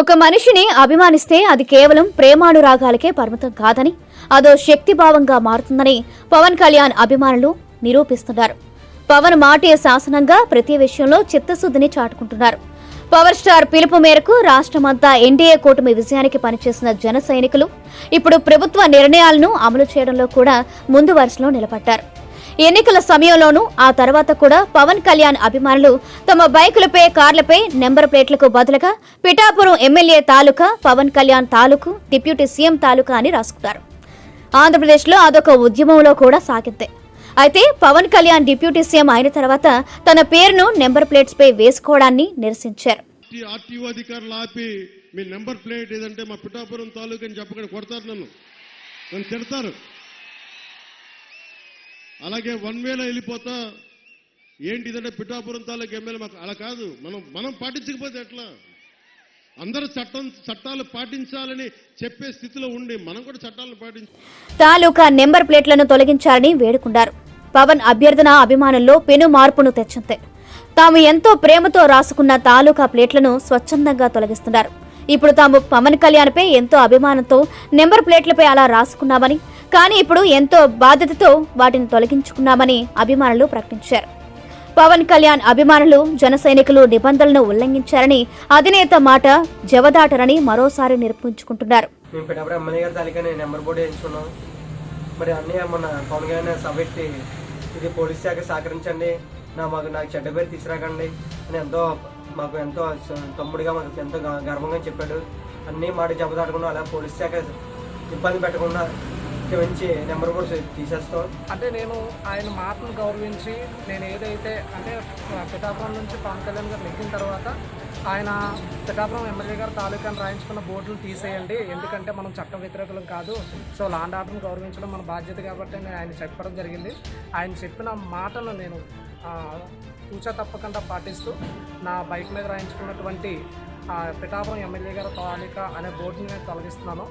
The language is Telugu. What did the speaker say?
ఒక మనిషిని అభిమానిస్తే అది కేవలం ప్రేమానురాగాలకే పరిమితం కాదని అదో శక్తిభావంగా మారుతుందని పవన్ కళ్యాణ్ అభిమానులు నిరూపిస్తున్నారు. పవన్ మాటే శాసనంగా ప్రతి విషయంలో చిత్తశుద్ధిని చాటుకుంటున్నారు. పవర్ స్టార్ పిలుపు మేరకు రాష్ట్రమంతా ఎన్డీఏ కూటమి విజయానికి పనిచేసిన జన సైనికులు ఇప్పుడు ప్రభుత్వ నిర్ణయాలను అమలు చేయడంలో కూడా ముందు వరుసలో నిలబడ్డారు. ఎన్నికల సమయంలోనూ ఆ తర్వాత కూడా పవన్ కళ్యాణ్ అభిమానులు తమ బైకులపై కార్లపై నెంబర్ ప్లేట్లకు బదులుగా పిఠాపురం ఎమ్మెల్యే తాలూకా పవన్ కళ్యాణ్ తాలూకు డిప్యూటీ సీఎం తాలూకా అని రాసుకున్నారు. ఆంధ్రప్రదేశ్లో అదొక ఉద్యమంలో కూడా సాగింది. అయితే పవన్ కళ్యాణ్ డిప్యూటీ సీఎం అయిన తర్వాత తన పేరును నెంబర్ ప్లేట్స్ పై వేసుకోవడాన్ని నిరసించారు. ఆర్టీఓ అధికారులు ఆపి మీ నెంబర్ ప్లేట్ ఏదంటే మా పిఠాపురం తాలూకా అని చెప్పకుండా కొడతారు నన్ను. నన్ను తిడతారు. అలాగే వన్ వేలో వెళ్ళిపోతా. ఏంటి ఇదంటే పిఠాపురం తాలూకు ఎమ్మెల్యే మాకు అలా కాదు. మనం మనం పాటించకపోతే ఎట్లా? అందరూ చట్టం చట్టాలు పాటించాలని చెప్పే స్థితిలో ఉండి మనం కూడా చట్టాలను పాటించ తాలూకా నెంబర్ ప్లేట్లను తొలగించాలని వేడుకున్నారు. పవన్ అభ్యర్థన అభిమానుల్లో పెను మార్పును తెచ్చింది. తాము ఎంతో ప్రేమతో రాసుకున్న తాలూకా ప్లేట్లను స్వచ్ఛందంగా తొలగిస్తున్నారు. ఇప్పుడు తాము పవన్ కళ్యాణ్పై ఎంతో అభిమానంతో నెంబర్ ప్లేట్లపై అలా రాసుకున్నామని కానీ ఇప్పుడు ఎంతో బాధ్యతతో వాటిని తొలగించుకున్నామని అభిమానులు ప్రకటించారు. పవన్ కళ్యాణ్ అభిమానులు జన సైనికులు నిబంధనలను ఉల్లంఘించారని అధినేత మాట జవదాటరని మరోసారి నిరూపించుకుంటున్నారు. నెంబర్ మరి అన్నీ మన పవన్ కళ్యాణ్ ఇది పోలీస్ శాఖ సహకరించండి నా మాకు నాకు చెడ్డ పేరు తీసుకురాకండి అని ఎంతో మాకు ఎంతో తమ్ముడిగా మాకు ఎంతో గర్వంగా చెప్పాడు. అన్నీ మాట జబదాటకుండా అలా పోలీస్ శాఖ ఇబ్బంది పెట్టకుండా మంచి నెంబర్ కూడా తీసేస్తాం. అంటే నేను ఆయన మాటను గౌరవించి నేను ఏదైతే అంటే పిఠాపురం నుంచి పవన్ కళ్యాణ్ గారు నెగ్గిన తర్వాత ఆయన పిఠాపురం ఎమ్మెల్యే గారు తాలూకాను రాయించుకున్న బోర్డులు తీసేయండి. ఎందుకంటే మనం చట్ట వ్యతిరేకులం కాదు. సో లాండ్ ఆర్డర్ను గౌరవించడం మన బాధ్యత కాబట్టి నేను ఆయన చెప్పడం జరిగింది. ఆయన చెప్పిన మాటను నేను ఆ, తూచా తప్పకుండా పాటిస్తూ నా బైక్ మీద రాయించుకున్నటువంటి పిఠాపురం ఎమ్మెల్యే గారు తాలూకా అనే బోర్డుని నేను తొలగిస్తున్నాను.